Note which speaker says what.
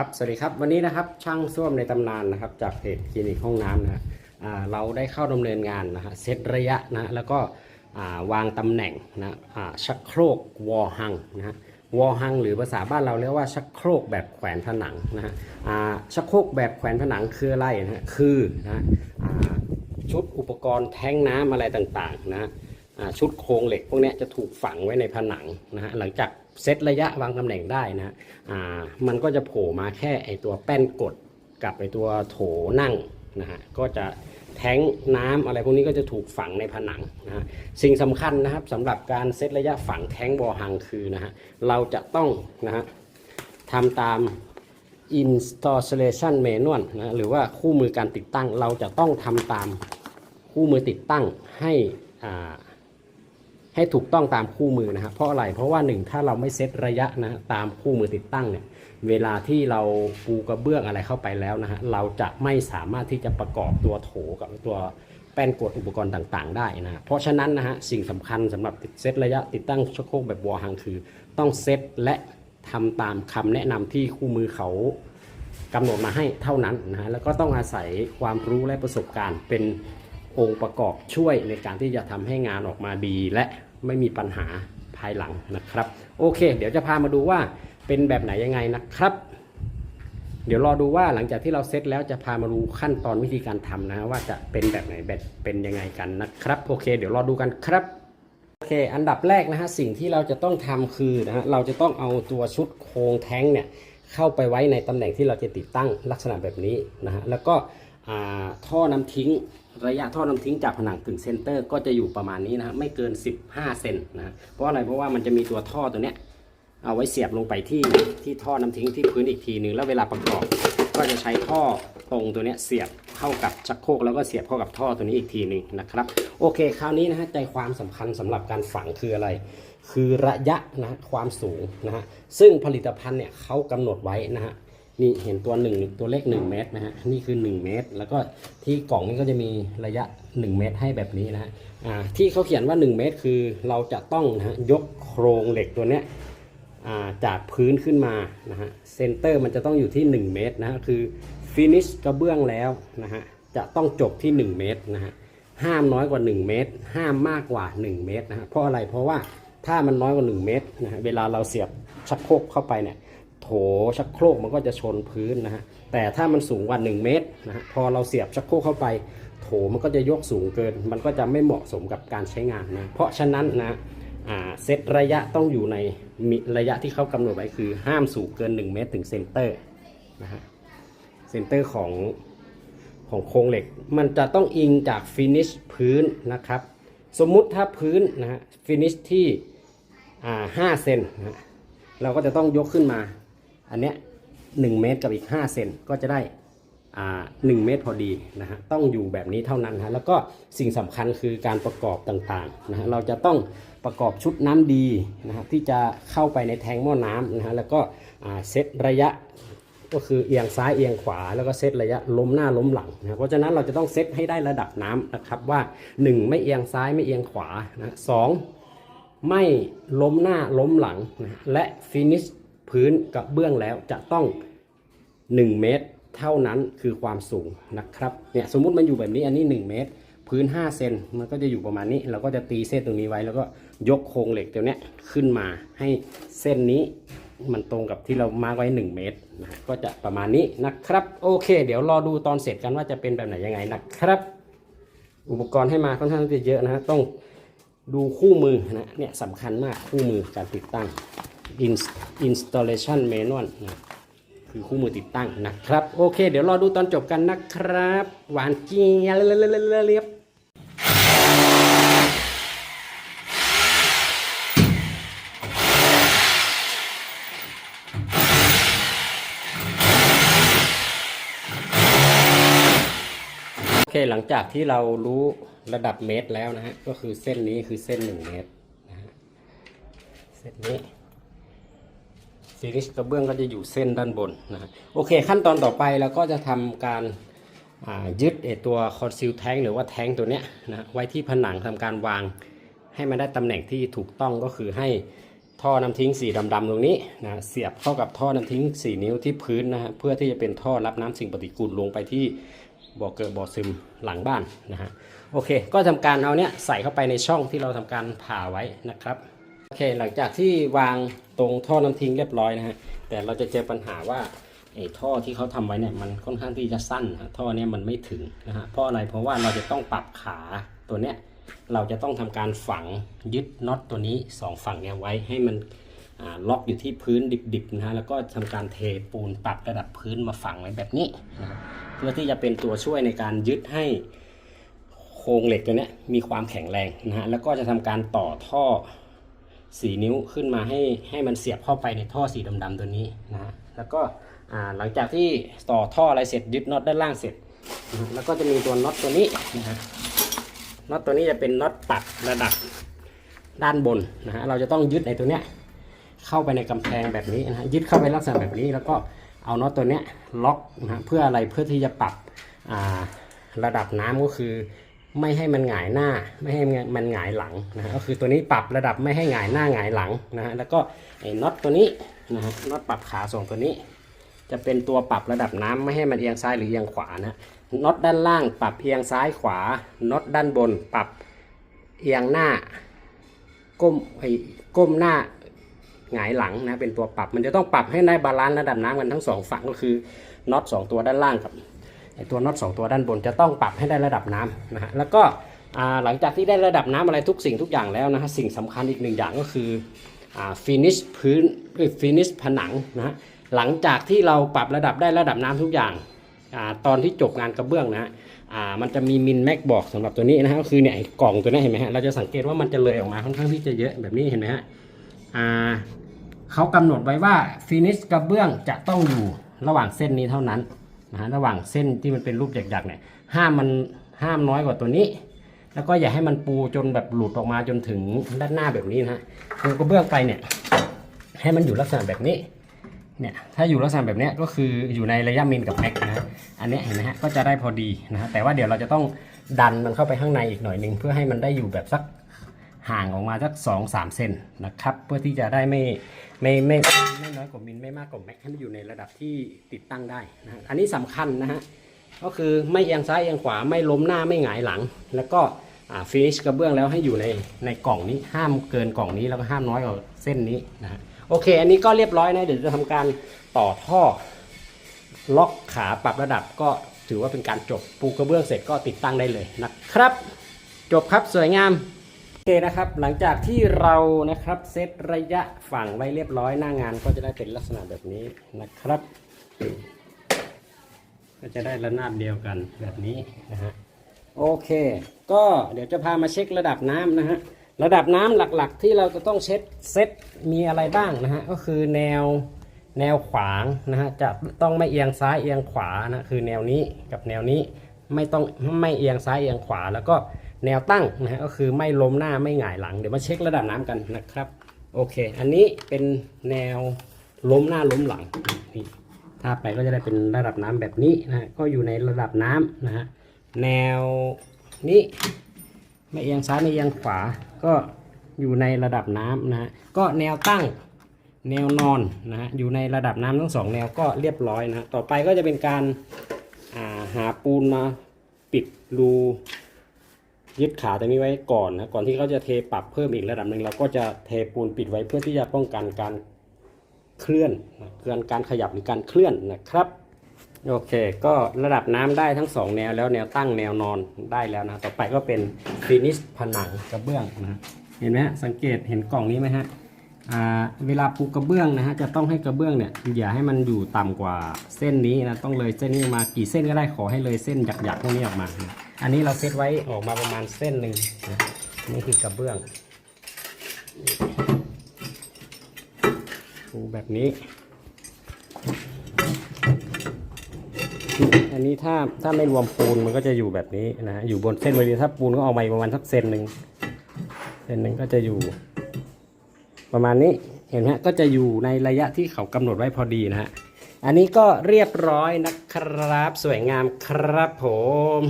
Speaker 1: ครับสวัสดีครับวันนี้นะครับช่างส้วมในตำนานนะครับจากเพจคลินิกห้องน้ำนะฮะเราได้เข้าดำเนินงานนะฮะเซตระยะนะแล้วก็วางตำแหน่งนะชักโครกวอหังนะฮะวอหังหรือภาษาบ้านเราเรียกว่าชักโครกแบบแขวนผนังนะฮะชักโครกแบบแขวนผนังคืออะไรนะฮะคือนะฮะชุดอุปกรณ์แท้งน้ำอะไรต่างๆนะฮะชุดโครงเหล็กพวกนี้จะถูกฝังไว้ในผนังนะฮะหลังจาก เซตระยะวางตำแหน่งได้นะอ่ามันก็จะโผล่มาแค่ไอตัวแป้นกดกับไอตัวโถนั่งนะฮะก็จะแท้งน้ำอะไรพวกนี้ก็จะถูกฝังในผนังนะฮะสิ่งสำคัญนะครับสำหรับการเซตระยะฝังแท้งบอหังคือนะฮะเราจะต้องนะฮะทำตาม installation manual นะหรือว่าคู่มือการติดตั้งเราจะต้องทำตามคู่มือติดตั้งให้อ่า ให้ถูกต้องตามคู่มือนะครับเพราะอะไรเพราะว่าหนึ่งถ้าเราไม่เซตระยะนะตามคู่มือติดตั้งเนี่ยเวลาที่เราปูกระเบื้องอะไรเข้าไปแล้วนะฮะเราจะไม่สามารถที่จะประกอบตัวโถกับตัวแป้นกดอุปกรณ์ต่างๆ ได้นะเพราะฉะนั้นนะฮะสิ่งสำคัญสำหรับเซตระยะติดตั้งชักโครกแบบวอหังคือ ต้องเซตและทำตามคำแนะนำที่คู่มือเขากำหนดมาให้เท่านั้นนะฮะแล้วก็ต้องอาศัยความรู้และประสบการณ์เป็นองค์ประกอบช่วยในการที่จะทำให้งานออกมาดีและ ไม่มีปัญหาภายหลังนะครับ โอเค เดี๋ยวจะพามาดูว่าเป็นแบบไหนยังไงนะครับ เดี๋ยวรอดูว่าหลังจากที่เราเซตแล้วจะพามาดูขั้นตอนวิธีการทำนะฮะว่าจะเป็นแบบไหนแบบเป็นยังไงกันนะครับ โอเค เดี๋ยวรอดูกันครับโอเค อันดับแรกนะฮะสิ่งที่เราจะต้องทำคือนะฮะเราจะต้องเอาตัวชุดโครงแท้งเนี่ยเข้าไปไว้ในตำแหน่งที่เราจะติดตั้งลักษณะแบบนี้นะฮะแล้วก็ท่อน้ำทิ้ง ระยะท่อน้ำทิ้งจากผนังถึงเซนเตอร์ ก็จะอยู่ประมาณนี้นะไม่เกิน 15 เซนนะเพราะอะไรเพราะว่ามันจะมีตัวท่อตัวเนี้ยเอาไว้เสียบลงไปที่ที่ท่อน้ำทิ้งที่พื้นอีกทีหนึ่งแล้วเวลาประกอบ ก็จะใช้ท่อตรงตัวเนี้ยเสียบเข้ากับชักโครกแล้วก็เสียบเข้ากับท่อตัวนี้อีกทีหนึ่งนะครับ โอเค คราวนี้นะฮะใจความสำคัญสำหรับการฝังคืออะไร คือระยะนะฮะความสูงนะฮะซึ่งผลิตภัณฑ์เนี่ยเขากำหนดไว้นะฮะ นี่เห็นตัวหนึ่งตัวเลข1เมตรนะฮะนี่คือ1เมตร แล้วก็ที่กล่องนี้ก็จะมีระยะ1เมตรให้แบบนี้นะฮะอ่าที่เขาเขียนว่า1เมตรคือเราจะต้องนะฮะยกโครงเหล็กตัวเนี้ยอ่าจากพื้นขึ้นมานะฮะเซนเตอร์มันจะต้องอยู่ที่ 1 เมตรนะฮะคือฟินิชกระเบื้องแล้วนะฮะจะต้องจบที่ 1 เมตรนะฮะห้ามน้อยกว่า 1 เมตร ห้ามมากกว่า 1 เมตรนะฮะเพราะอะไรเพราะว่าถ้ามันน้อยกว่า 1 เมตรนะฮะเวลาเราเสียบชักโครกเข้าไปเนี่ย โถชักโครกมันก็จะชนพื้นนะฮะแต่ถ้ามันสูงกว่า 1 เมตรนะฮะพอเราเสียบชักโครกเข้าไป โถมันก็จะยกสูงเกิน มันก็จะไม่เหมาะสมกับการใช้งานนะเพราะฉะนั้นนะอ่าเซตระยะต้องอยู่ในมิระยะที่เขากำหนดไว้คือห้ามสูงเกิน 1 เมตรถึงเซนเตอร์นะฮะเซนเตอร์ของของโครงเหล็ก มันจะต้องอิงจากฟินิชพื้นนะครับ สมมุติถ้าพื้นนะฮะฟินิชที่อ่าห้าเซนนะฮะเราก็จะต้องยกขึ้นมา อันเนี้ยหนึ่งเมตรกับอีก 5 เซนก็จะได้อ่าหนึ่งเมตรพอดีนะฮะต้องอยู่แบบนี้เท่านั้นฮะแล้วก็สิ่งสำคัญคือการประกอบต่างๆนะฮะเราจะต้องประกอบชุดน้ำดีนะฮะที่จะเข้าไปในแทงหม้อน้ำนะฮะแล้วก็อ่าเซตระยะก็คือเอียงซ้ายเอียงขวาแล้วก็เซตระยะล้มหน้าล้มหลังนะเพราะฉะนั้นเราจะต้องเซตให้ได้ระดับน้ำนะครับว่า 1 ไม่เอียงซ้ายไม่เอียงขวานะสองไม่ล้มหน้าล้มหลังนะและฟินิช พื้นกับเบื้องแล้วจะต้อง 1 เมตร เท่านั้นคือความสูงนะครับเนี่ยสมมุติมันอยู่แบบนี้อันนี้ 1 เมตร พื้น5เซนมันก็จะอยู่ประมาณนี้ เราก็จะตีเส้นตรงนี้ไว้ แล้วก็ยกโครงเหล็กตัวเนี้ยขึ้นมาให้เส้นนี้มันตรงกับที่เรามาไว้ 1 เมตรนะก็จะประมาณนี้นะครับ โอเค เดี๋ยวรอดูตอนเสร็จกันว่าจะเป็นแบบไหนยังไงนะครับ อุปกรณ์ให้มาค่อนข้างจะเยอะนะฮะต้องดูคู่มือนะเนี่ยสำคัญมากคู่มือการติดตั้ง installation manual นะคือคู่มือติดตั้งนะครับ โอเค เดี๋ยวรอดูตอนจบกันนะครับ หวานเจี๊ยบเรียบโอเคหลังจากที่เรารู้ระดับเมตรแล้วนะฮะ ก็คือเส้นนี้คือเส้น1เมตรนะฮะ เส้นนี้ ซีรีส์กระเบื้องก็จะอยู่เส้นด้านบนนะฮะโอเค ขั้นตอนต่อไปเราก็จะทำการยึดไอตัวคอนซีลแทงหรือว่าแทงตัวเนี้ยนะไว้ที่ผนังทำการวาง ให้มันได้ตำแหน่งที่ถูกต้องก็คือให้ท่อน้ำทิ้งสีดำๆตรงนี้นะเสียบเข้ากับท่อน้ำทิ้ง4นิ้วที่พื้นนะฮะเพื่อที่จะเป็นท่อรับน้ำสิ่งปฏิกูลลงไปที่บ่อเกิดบ่อซึมหลังบ้านนะฮะโอเค ก็ทำการเอาเนี้ยใส่เข้าไปในช่องที่เราทำการผ่าไว้นะครับ อเคหลังจากที่วางตรงท่อน้ำทิ้งเรียบร้อยนะฮะแต่เราจะเจอปัญหาว่าไอ้ท่อที่เขาทำไว้เนี่ยมันค่อนข้างที่จะสั้นนะท่อเนี้ยมันไม่ถึงนะฮะเพราะอะไรเพราะว่าเราจะต้องปรับขาตัวเนี้ยเราจะต้องทำการฝังยึดน็อตตัวนี้สองฝั่งเนี่ยไว้ให้มันล็อกอยู่ที่พื้นดิบๆนะฮะแล้วก็ทำการเทปูนปรับระดับพื้นมาฝังไว้แบบนี้นะเพื่อที่จะเป็นตัวช่วยในการยึดให้โครงเหล็กตัวเนี้ยมีความแข็งแรงนะฮะแล้วก็จะทำการต่อท่อ สีนิ้วขึ้นมาให้ให้มันเสียบเข้าไปในท่อสีดำๆตัวนี้นะฮะแล้วก็หลังจากที่ต่อท่ออะไรเสร็จยึดน็อตด้านล่างเสร็จนะแล้วก็จะมีตัวน็อตตัวนี้นะฮะน็อตตัวนี้จะเป็นน็อตปัดระดับด้านบนนะฮะเราจะต้องยึดในตัวเนี้ยเข้าไปในกำแพงแบบนี้นะฮะยึดเข้าไปลักษณะแบบนี้ แล้วก็เอาน็อตตัวเนี้ยล็อกนะฮะเพื่ออะไรเพื่อที่จะปรับระดับน้ำก็คือ ไม่ให้มันหงายหน้า ไม่ให้มันหงายหลังนะฮะก็คือตัวนี้ปรับระดับไม่ให้หงายหน้าหงายหลังนะฮะแล้วก็ไอ้น็อตตัวนี้นะฮะน็อตปรับขาส่งตัวนี้ จะเป็นตัวปรับระดับน้ำไม่ให้มันเอียงซ้ายหรือเอียงขวานะน็อตด้านล่างปรับเอียงซ้ายขวาน็อตด้านบน ปรับเอียงหน้า ก้มไอ้ก้มหน้าหงายหลังนะเป็นตัวปรับ มันจะต้องปรับให้ได้บาลานซ์ระดับน้ำกันทั้งสองฝั่งก็คือน็อตสองตัวด้านล่างกับ ไอตัวน็อตสองตัวด้านบนจะต้องปรับให้ได้ระดับน้ำนะฮะแล้วก็หลังจากที่ได้ระดับน้ำอะไรทุกสิ่งทุกอย่างแล้วนะฮะสิ่งสำคัญอีกหนึ่งอย่างก็คือฟินิชพื้นฟินิชผนังนะฮะหลังจากที่เราปรับระดับได้ระดับน้ำทุกอย่างอตอนที่จบงานกระเบื้องนะฮะมันจะมีมินแม็กบอกสำหรับตัวนี้นะฮะก็คือเนี่ยกล่องตัวนี้เห็นไหมฮะเราจะสังเกตว่ามันจะเลยออกมาค่อนข้างที่จะเยอะแบบนี้เห็นไหมฮะเขากำหนดไว้ว่าฟินิชกระเบื้องจะต้องอยู่ระหว่างเส้นนี้เท่านั้น นะฮะระหว่างเส้นที่มันเป็นรูปหยักๆเนี่ยห้ามมันห้ามน้อยกว่าตัวนี้ แล้วก็อย่าให้มันปูจนแบบหลุดออกมาจนถึงด้านหน้าแบบนี้นะฮะปูกระเบื้องไปเนี่ยให้มันอยู่ลักษณะแบบนี้เนี่ยถ้าอยู่ลักษณะแบบนี้ก็คืออยู่ในระยะมิลกับแม็กนะฮะอันนี้เห็นไหมฮะก็จะได้พอดีนะฮะแต่ว่าเดี๋ยวเราจะต้องดันมันเข้าไปข้างในอีกหน่อยนึงเพื่อให้มันได้อยู่แบบสัก ห่างออกมาสักสองสามเซนนะครับ เพื่อที่จะได้ไม่ไม่ไม่ไม่น้อยกว่ามิลไม่มากกว่าแม็กให้มันอยู่ในระดับที่ติดตั้งได้นะอันนี้สำคัญนะฮะก็คือไม่เอียงซ้ายเอียงขวาไม่ล้มหน้าไม่หงายหลัง แล้วก็ฟินิชกระเบื้องแล้วให้อยู่ในในกล่องนี้ห้ามเกินกล่องนี้แล้วก็ห้ามน้อยกว่าเส้นนี้นะฮะโอเค อันนี้ก็เรียบร้อยนะเดี๋ยวจะทำการต่อท่อ ล็อกขาปรับระดับก็ถือว่าเป็นการจบปูกระเบื้องเสร็จก็ติดตั้งได้เลยนะครับ จบครับสวยงาม คนะครับหลังจากที่เรานะครับเซตระยะฝั่งไว้เรียบร้อยหน้างานก็จะได้เป็นลักษณะแบบนี้นะครับ ก็จะได้ระนาบเดียวกันแบบนี้นะฮะโอเค ก็เดี๋ยวจะพามาเช็คระดับน้ำนะฮะระดับน้ำหลักๆ ที่เราจะต้องเช็ดเซตมีอะไรบ้างนะฮะก็คือแนวแนวขวางนะฮะจะต้องไม่เอียงซ้ายเอียงขวานะคือแนวนี้กับแนวนี้ ไม่ต้องไม่เอียงซ้ายเอียงขวา แล้วก็แนวตั้งนะฮะก็คือไม่ล้มหน้าไม่หงายหลังเดี๋ยวมาเช็คระดับน้ำกันนะครับโอเค อันนี้เป็นแนวล้มหน้าล้มหลังนี่ถ้าไปก็จะได้เป็นระดับน้ำแบบนี้นะก็อยู่ในระดับน้ำนะฮะแนวนี้ไม่เอียงซ้ายไม่เอียงขวาก็อยู่ในระดับน้ำนะฮะก็แนวตั้งแนวนอนนะฮะอยู่ในระดับน้ำทั้งสองแนวก็เรียบร้อยนะต่อไปก็จะเป็นการ หาปูนมาปิดรูยึดขาตรงนี้ไว้ก่อนนะก่อนที่เขาจะเทปรับเพิ่มอีกระดับหนึ่งเราก็จะเทปูนปิดไว้เพื่อที่จะป้องกันการเคลื่อนเคลื่อนการขยับหรือการเคลื่อนนะครับโอเค ก็ระดับน้ำได้ทั้งสองแนวแล้วแนวตั้งแนวนอนได้แล้วนะ ต่อไปก็เป็นฟินิชผนังกระเบื้องนะเห็นไหมฮะสังเกตเห็นกล่องนี้ไหมฮะ เวลาปูกระเบื้องนะฮะจะต้องให้กระเบื้องเนี่ยอย่าให้มันอยู่ต่ำกว่าเส้นนี้นะต้องเลยเส้นนี้มากี่เส้นก็ได้ขอให้เลยเส้นหยักๆพวกนี้ออกมา อันนี้เราเซตไว้ออกมาประมาณเส้นหนึ่งนะนี่คือกระเบื้องปูแบบนี้ อันนี้ถ้าถ้าไม่รวมปูนมันก็จะอยู่แบบนี้นะฮะอยู่บนเส้นพอดีถ้าปูนก็เอามาประมาณสักเซนหนึ่งเซนหนึ่งก็จะอยู่ ประมาณนี้เห็นไหมก็จะอยู่ในระยะที่เขากำหนดไว้พอดีนะฮะอันนี้ก็เรียบร้อยนะครับ สวยงามครับผม